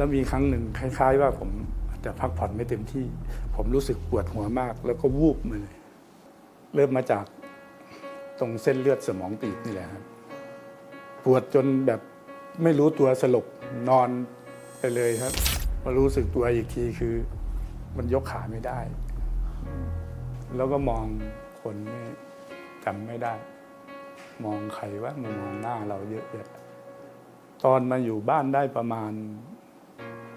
แล้วมีครั้งหนึ่งคล้ายๆ ว่าผมจะพักผ่อนไม่เต็มที่ ผมรู้สึกปวดหัวมาก แล้วก็วูบมาเลย เริ่มมาจากตรงเส้นเลือดสมองตีบนี่แหละครับปวดจนแบบไม่รู้ตัวสลบนอนไปเลยครับมารู้สึกตัวอีกทีคือ มันยกขาไม่ได้ แล้วก็มองคนไม่จำไม่ได้ มองใครว่ามามองหน้าเราเยอะแยะตอนมาอยู่บ้านได้ประมาณ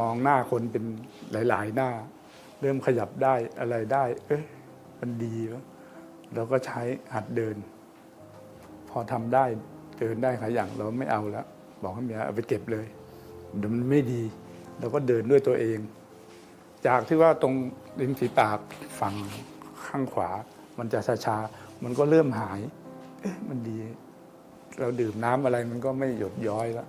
มองหน้าคนเป็นหลาย ๆ หน้า เริ่มขยับได้อะไรได้ เอ๊ะมันดีแล้วเราก็ใช้หัดเดิน พอทำได้เดินได้ขายอย่างเราไม่เอาแล้วบอกให้เมียเอาไปเก็บเลยเดี๋ยวมันไม่ดี เราก็เดินด้วยตัวเอง จากที่ว่าตรงริมฝีปากฝั่งข้างขวา มันจะชาๆมันก็เริ่มหาย เอ๊ะมันดี เราดื่มน้ำอะไรมันก็ไม่หยดย้อยแล้ว